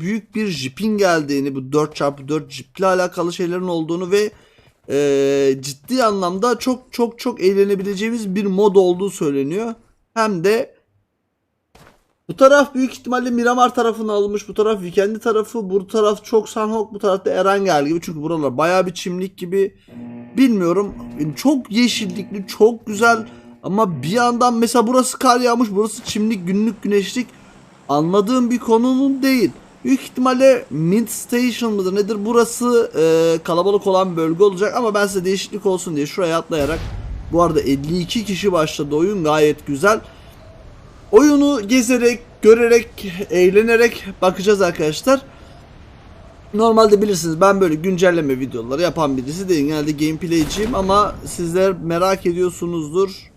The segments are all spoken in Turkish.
büyük bir jipin geldiğini, bu 4x4 jiple alakalı şeylerin olduğunu ve e, ciddi anlamda çok çok çok eğlenebileceğimiz bir mod olduğu söyleniyor. Hem de bu taraf büyük ihtimalle Miramar tarafına alınmış. Bu taraf Vikendi tarafı. Bu taraf çok Sanhok. Bu tarafta Erengel gibi. Çünkü buralar bayağı bir çimlik gibi. Bilmiyorum. Çok yeşillikli. Çok güzel. Ama bir yandan mesela burası kar yağmış. Burası çimlik günlük güneşlik. Anladığım bir konunun değil. Büyük ihtimalle Mid Station mıdır nedir? Burası e, kalabalık olan bölge olacak. Ama ben size değişiklik olsun diye şuraya atlayarak. Bu arada 52 kişi başladı oyun. Gayet güzel. Oyunu gezerek, görerek, eğlenerek bakacağız arkadaşlar. Normalde bilirsiniz ben böyle güncelleme videoları yapan birisi değilim. Genelde gameplayciyim ama sizler merak ediyorsunuzdur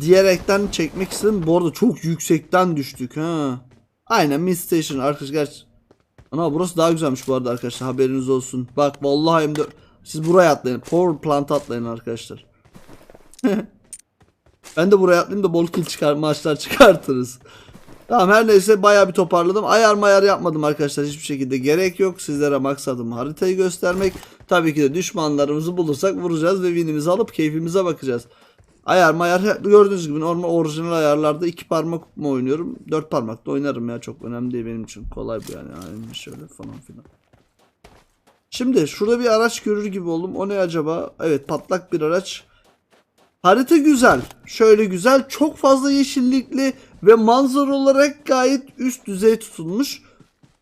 diyerekten çekmek istedim. Bu arada çok yüksekten düştük ha. Aynen Mid Station arkadaşlar. Ana burası daha güzelmiş bu arada arkadaşlar haberiniz olsun. Bak vallahi hem de siz buraya atlayın. Power plant atlayın arkadaşlar. Ben de buraya atlayayım da bol kill çıkar maçlar çıkartırız. Tamam her neyse bayağı bir toparladım. Ayar mayar yapmadım arkadaşlar hiçbir şekilde gerek yok. Sizlere maksadım haritayı göstermek. Tabii ki de düşmanlarımızı bulursak vuracağız ve winimizi alıp keyfimize bakacağız. Ayar mayar gördüğünüz gibi normal orijinal ayarlarda iki parmak mı oynuyorum? Dört parmakla oynarım ya çok önemli değil benim için. Kolay bu yani. Aynen şöyle falan filan. Şimdi şurada bir araç görür gibi oldum. O ne acaba? Evet patlak bir araç. Harita güzel. Şöyle güzel. Çok fazla yeşillikli ve manzara olarak gayet üst düzey tutulmuş.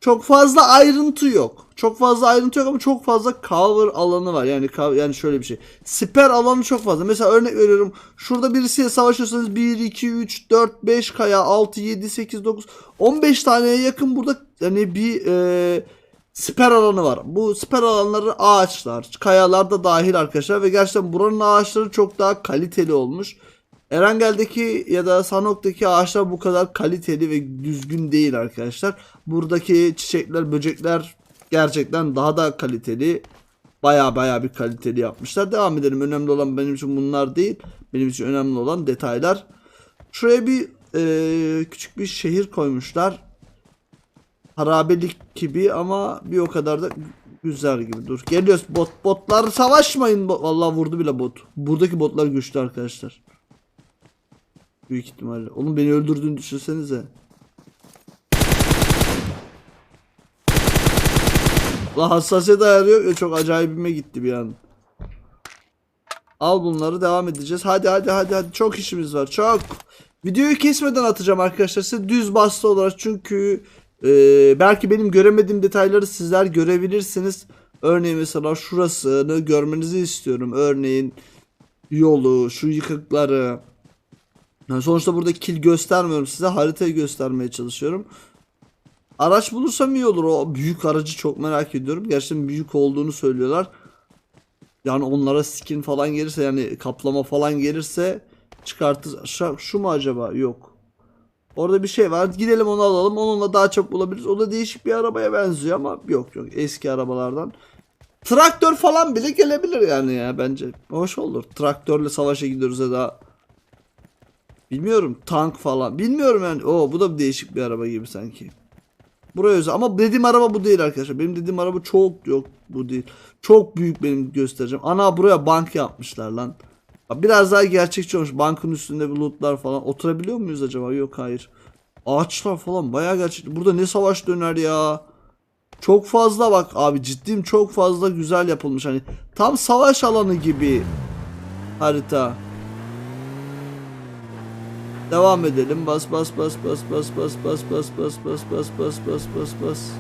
Çok fazla ayrıntı yok. Çok fazla ayrıntı yok ama çok fazla cover alanı var. Yani yani şöyle bir şey. Siper alanı çok fazla. Mesela örnek veriyorum. Şurada birisiyle savaşıyorsanız 1 2 3 4 5 kaya 6 7 8 9 15 taneye yakın burada hani bir e, siper alanı var. Bu siper alanları ağaçlar, kayalar da dahil arkadaşlar ve gerçekten buranın ağaçları çok daha kaliteli olmuş. Erengel'deki ya da Sanok'taki ağaçlar bu kadar kaliteli ve düzgün değil arkadaşlar. Buradaki çiçekler, böcekler gerçekten daha da kaliteli. Baya baya bir kaliteli yapmışlar. Devam edelim. Önemli olan benim için bunlar değil. Benim için önemli olan detaylar. Şuraya bir e, küçük bir şehir koymuşlar harabelik gibi ama bir o kadar da güzel gibi. Dur geliyoruz bot botlar savaşmayın. Bo- Vallahi vurdu bile bot. Buradaki botlar güçlü arkadaşlar. Büyük ihtimalle. Oğlum beni öldürdüğünü düşünsenize. La hassasiyet ayarı yok ya çok acayibime gitti bir an. Al bunları devam edeceğiz. Hadi hadi hadi hadi çok işimiz var çok. Videoyu kesmeden atacağım arkadaşlar size düz bastı olarak çünkü e, belki benim göremediğim detayları sizler görebilirsiniz. Örneğin mesela şurasını görmenizi istiyorum. Örneğin yolu, şu yıkıkları. Yani sonuçta burada kill göstermiyorum size haritayı göstermeye çalışıyorum. Araç bulursam iyi olur. O büyük aracı çok merak ediyorum. Gerçekten büyük olduğunu söylüyorlar. Yani onlara skin falan gelirse yani kaplama falan gelirse çıkartır. Şu, şu mu acaba? Yok. Orada bir şey var. Gidelim onu alalım. Onunla daha çok bulabiliriz. O da değişik bir arabaya benziyor ama yok yok. Eski arabalardan. Traktör falan bile gelebilir yani ya bence. Hoş olur. Traktörle savaşa gidiyoruz ya da bilmiyorum tank falan. Bilmiyorum yani. Oo bu da değişik bir araba gibi sanki. Buraya özel. Ama dediğim araba bu değil arkadaşlar. Benim dediğim araba çok yok bu değil. Çok büyük benim göstereceğim. Ana buraya bank yapmışlar lan. Biraz daha gerçekçi olmuş. Bankın üstünde bir lootlar falan. Oturabiliyor muyuz acaba? Yok hayır. Ağaçlar falan bayağı gerçekçi. Burada ne savaş döner ya. Çok fazla bak abi ciddiyim çok fazla güzel yapılmış. Hani tam savaş alanı gibi harita. Devam edelim. Bas bas bas bas bas bas bas bas bas bas bas bas bas bas bas.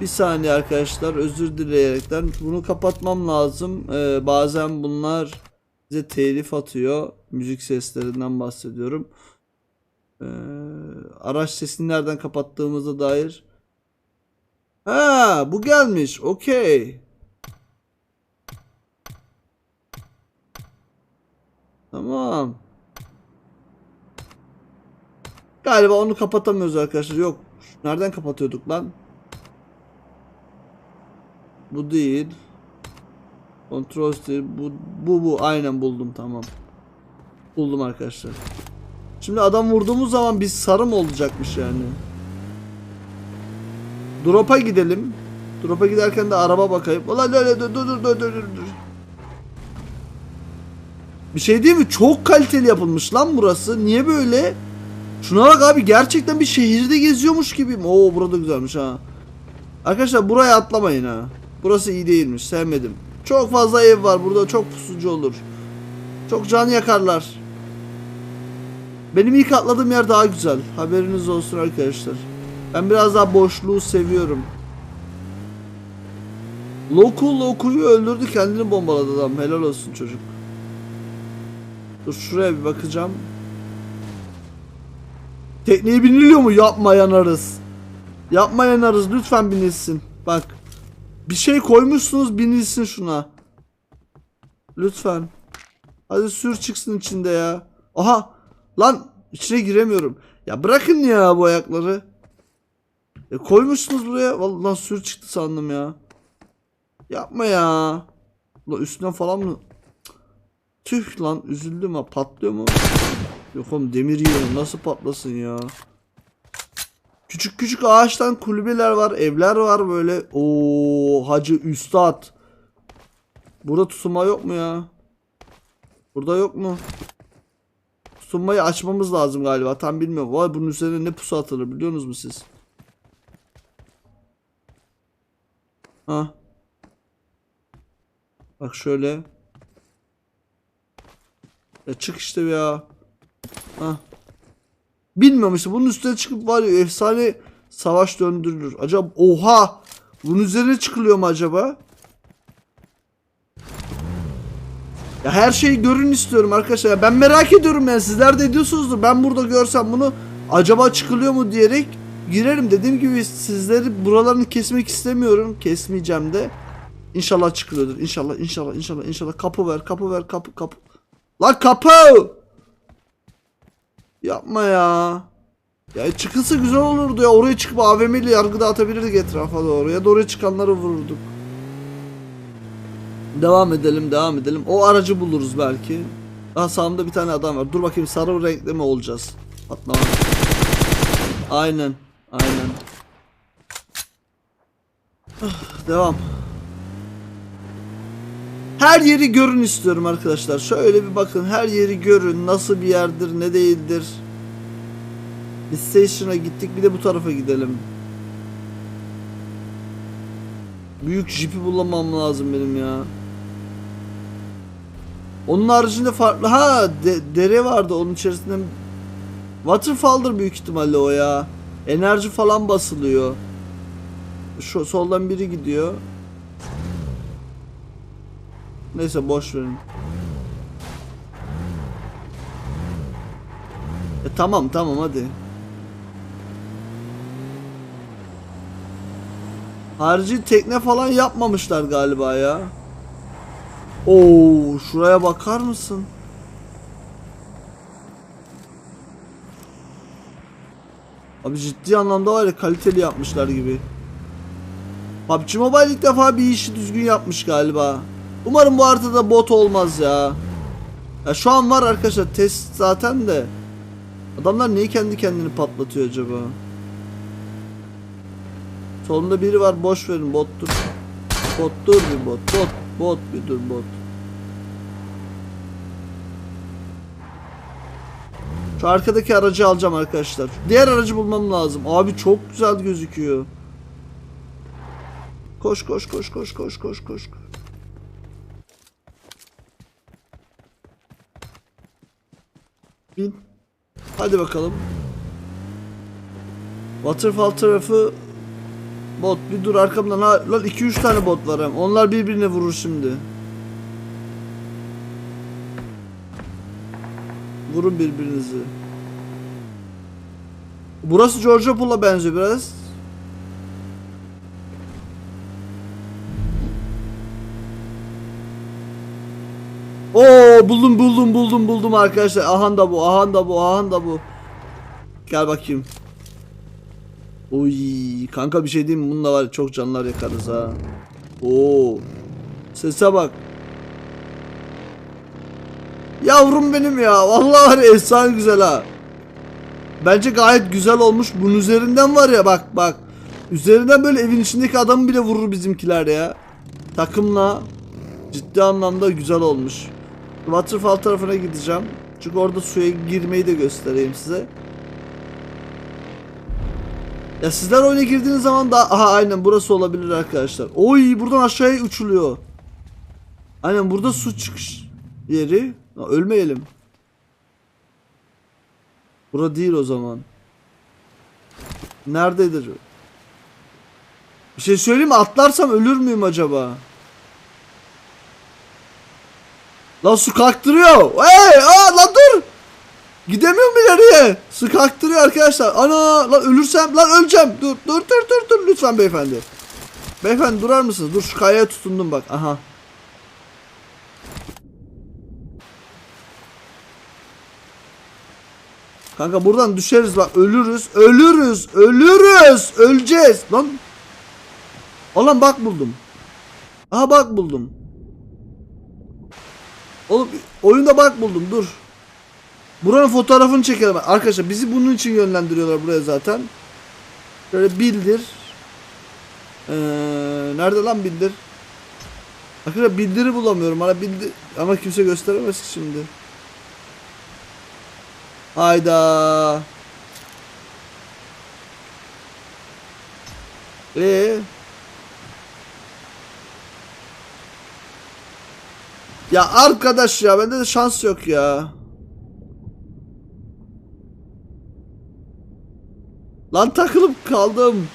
Bir saniye arkadaşlar özür dileyerekten bunu kapatmam lazım. Ee, bazen bunlar bize telif atıyor. Müzik seslerinden bahsediyorum. Ee, araç sesini nereden kapattığımıza dair. Ha bu gelmiş. Okey. Tamam. Galiba onu kapatamıyoruz arkadaşlar. Yok. Nereden kapatıyorduk lan? Bu değil. Kontrol değil. Bu, bu bu. Aynen buldum tamam. Buldum arkadaşlar. Şimdi adam vurduğumuz zaman biz sarı mı olacakmış yani? Drop'a gidelim. Drop'a giderken de araba bakayım. Ulan öyle dur dur dur dur dur dur. Bir şey değil mi? Çok kaliteli yapılmış lan burası. Niye böyle? Şuna bak abi gerçekten bir şehirde geziyormuş gibiyim. Oo burada güzelmiş ha. Arkadaşlar buraya atlamayın ha. Burası iyi değilmiş. Sevmedim. Çok fazla ev var burada. Çok pusucu olur. Çok can yakarlar. Benim ilk atladığım yer daha güzel. Haberiniz olsun arkadaşlar. Ben biraz daha boşluğu seviyorum. Loku Loku'yu öldürdü kendini bombaladı adam. Helal olsun çocuk. Dur şuraya bir bakacağım. Tekneye biniliyor mu? Yapma yanarız. Yapma yanarız. Lütfen binilsin. Bak. Bir şey koymuşsunuz binilsin şuna. Lütfen. Hadi sür çıksın içinde ya. Aha. Lan içine giremiyorum. Ya bırakın ya bu ayakları. E koymuşsunuz buraya. Vallahi sür çıktı sandım ya. Yapma ya. Ulan üstüne falan mı? Tüh lan üzüldüm ha. Patlıyor mu? Yok oğlum demir yiyor. Nasıl patlasın ya? Küçük küçük ağaçtan kulübeler var. Evler var böyle. Oo hacı üstad. Burada tutunma yok mu ya? Burada yok mu? Tutunmayı açmamız lazım galiba. Tam bilmiyorum. Vay bunun üzerine ne pusu atılır biliyorsunuz mu siz? Ha. Bak şöyle. Ya çık işte ya. Ha. Bilmiyorum işte bunun üstüne çıkıp var ya efsane savaş döndürülür. Acaba oha! Bunun üzerine çıkılıyor mu acaba? Ya her şeyi görün istiyorum arkadaşlar. Ya ben merak ediyorum yani sizler de ediyorsunuzdur. Ben burada görsem bunu acaba çıkılıyor mu diyerek girerim. Dediğim gibi sizleri buralarını kesmek istemiyorum. Kesmeyeceğim de. İnşallah çıkılıyordur. İnşallah inşallah inşallah inşallah. Kapı ver kapı ver kapı kapı. Lan kapı! Yapma ya. Ya çıkılsa güzel olurdu ya. Oraya çıkıp AVM ile yargı dağıtabilirdik etrafa doğru. Ya da oraya çıkanları vururduk. Devam edelim devam edelim. O aracı buluruz belki. Daha sağımda bir tane adam var. Dur bakayım sarı renkli mi olacağız? Atlama. Aynen. Aynen. Ah, Devam. Her yeri görün istiyorum arkadaşlar. Şöyle bir bakın. Her yeri görün. Nasıl bir yerdir, ne değildir. Biz station'a gittik. Bir de bu tarafa gidelim. Büyük jipi bulamam lazım benim ya. Onun haricinde farklı ha de- dere vardı onun içerisinde waterfall'dır büyük ihtimalle o ya. Enerji falan basılıyor. Şu soldan biri gidiyor. Neyse boş verin. E tamam tamam hadi. Harici tekne falan yapmamışlar galiba ya. Oo, şuraya bakar mısın? Abi ciddi anlamda var ya kaliteli yapmışlar gibi. PUBG Mobile ilk defa bir işi düzgün yapmış galiba. Umarım bu haritada bot olmaz ya. Ya şu an var arkadaşlar test zaten de. Adamlar niye kendi kendini patlatıyor acaba? Solunda biri var boş verin bottur. Bottur bir bot. Bot. Bot bir dur bot. Şu arkadaki aracı alacağım arkadaşlar. Diğer aracı bulmam lazım. Abi çok güzel gözüküyor. Koş koş koş koş koş koş koş. Bin. Hadi bakalım. Waterfall tarafı bot bir dur arkamdan ha lan 2 3 tane bot var hem. Onlar birbirine vurur şimdi. Vurun birbirinizi. Burası Georgia Pool'a benziyor biraz. Buldum buldum buldum buldum arkadaşlar. Ahan da bu, ahan da bu, ahan da bu. Gel bakayım. Oy kanka bir şey diyeyim mi? Bununla var çok canlar yakarız ha. Oo. Sese bak. Yavrum benim ya. Vallahi var efsane güzel ha. Bence gayet güzel olmuş. Bunun üzerinden var ya bak bak. Üzerinden böyle evin içindeki adamı bile vurur bizimkiler ya. Takımla ciddi anlamda güzel olmuş. Waterfall tarafına gideceğim. Çünkü orada suya girmeyi de göstereyim size. Ya sizler oyuna girdiğiniz zaman da aha aynen burası olabilir arkadaşlar. Oy buradan aşağıya uçuluyor. Aynen burada su çıkış yeri. Ha, ölmeyelim. Bura değil o zaman. Nerededir? Bir şey söyleyeyim mi? Atlarsam ölür müyüm acaba? Lan su kalktırıyor. Hey, aa lan dur. Gidemiyorum ileriye. Su kalktırıyor arkadaşlar. Ana lan ölürsem lan öleceğim. Dur dur dur dur dur lütfen beyefendi. Beyefendi durar mısınız? Dur şu kayaya tutundum bak. Aha. Kanka buradan düşeriz bak ölürüz ölürüz ölürüz öleceğiz lan. Oğlum bak buldum. Aha bak buldum. Oğlum oyunda bak buldum dur. Buranın fotoğrafını çekelim. Arkadaşlar bizi bunun için yönlendiriyorlar buraya zaten. Böyle bildir. Ee, nerede lan bildir? Arkadaşlar bildiri bulamıyorum. Bana bildir ama kimse gösteremez ki şimdi. Hayda. Ee? Ya arkadaş ya bende de şans yok ya. Lan takılıp kaldım.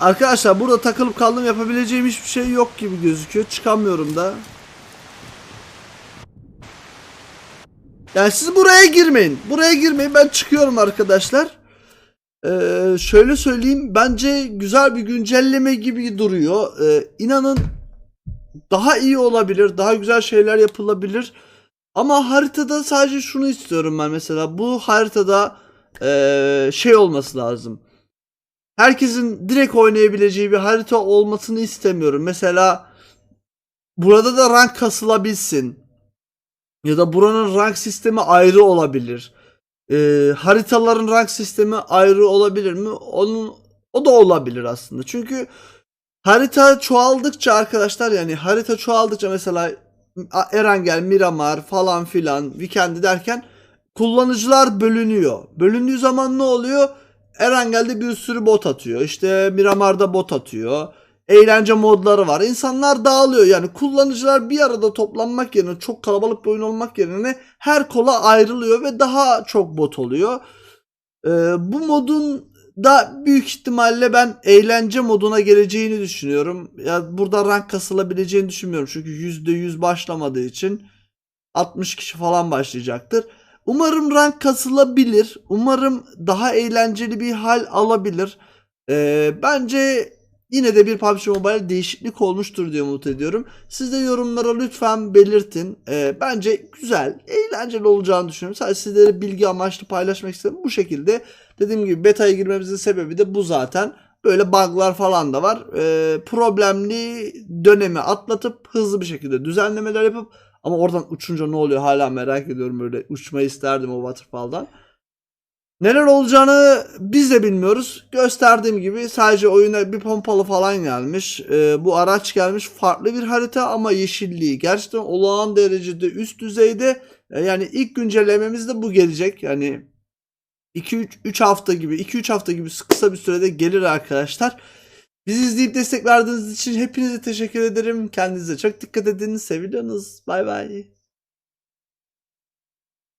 Arkadaşlar burada takılıp kaldım yapabileceğim hiçbir şey yok gibi gözüküyor. Çıkamıyorum da. Yani siz buraya girmeyin. Buraya girmeyin. Ben çıkıyorum arkadaşlar. Ee, şöyle söyleyeyim. Bence güzel bir güncelleme gibi duruyor. Ee, inanın daha iyi olabilir. Daha güzel şeyler yapılabilir. Ama haritada sadece şunu istiyorum ben mesela. Bu haritada ee, şey olması lazım herkesin direkt oynayabileceği bir harita olmasını istemiyorum. Mesela burada da rank kasılabilsin. Ya da buranın rank sistemi ayrı olabilir. Ee, haritaların rank sistemi ayrı olabilir mi? Onun o da olabilir aslında. Çünkü harita çoğaldıkça arkadaşlar yani harita çoğaldıkça mesela Erangel, Miramar falan filan Weekend'i derken kullanıcılar bölünüyor. Bölündüğü zaman ne oluyor? Erangel'de bir sürü bot atıyor. İşte Miramar'da bot atıyor. Eğlence modları var. İnsanlar dağılıyor. Yani kullanıcılar bir arada toplanmak yerine çok kalabalık bir oyun olmak yerine her kola ayrılıyor ve daha çok bot oluyor. Ee, bu modun da büyük ihtimalle ben eğlence moduna geleceğini düşünüyorum. Ya burada rank kasılabileceğini düşünmüyorum. Çünkü %100 başlamadığı için 60 kişi falan başlayacaktır. Umarım rank kasılabilir. Umarım daha eğlenceli bir hal alabilir. Ee, bence yine de bir PUBG Mobile değişiklik olmuştur diye umut ediyorum. Siz de yorumlara lütfen belirtin. Ee, bence güzel, eğlenceli olacağını düşünüyorum. Sadece sizlere bilgi amaçlı paylaşmak istedim. Bu şekilde dediğim gibi beta'ya girmemizin sebebi de bu zaten. Böyle bug'lar falan da var. Ee, problemli dönemi atlatıp hızlı bir şekilde düzenlemeler yapıp ama oradan uçunca ne oluyor hala merak ediyorum böyle uçmayı isterdim o waterfall'dan. Neler olacağını biz de bilmiyoruz. Gösterdiğim gibi sadece oyuna bir pompalı falan gelmiş. Ee, bu araç gelmiş farklı bir harita ama yeşilliği gerçekten olağan derecede üst düzeyde. Ee, yani ilk güncellememizde bu gelecek. Yani 2-3 hafta gibi 2-3 hafta gibi kısa bir sürede gelir arkadaşlar. Bizi izleyip destek verdiğiniz için hepinize teşekkür ederim. Kendinize çok dikkat edin. Seviyorsunuz. Bay bay.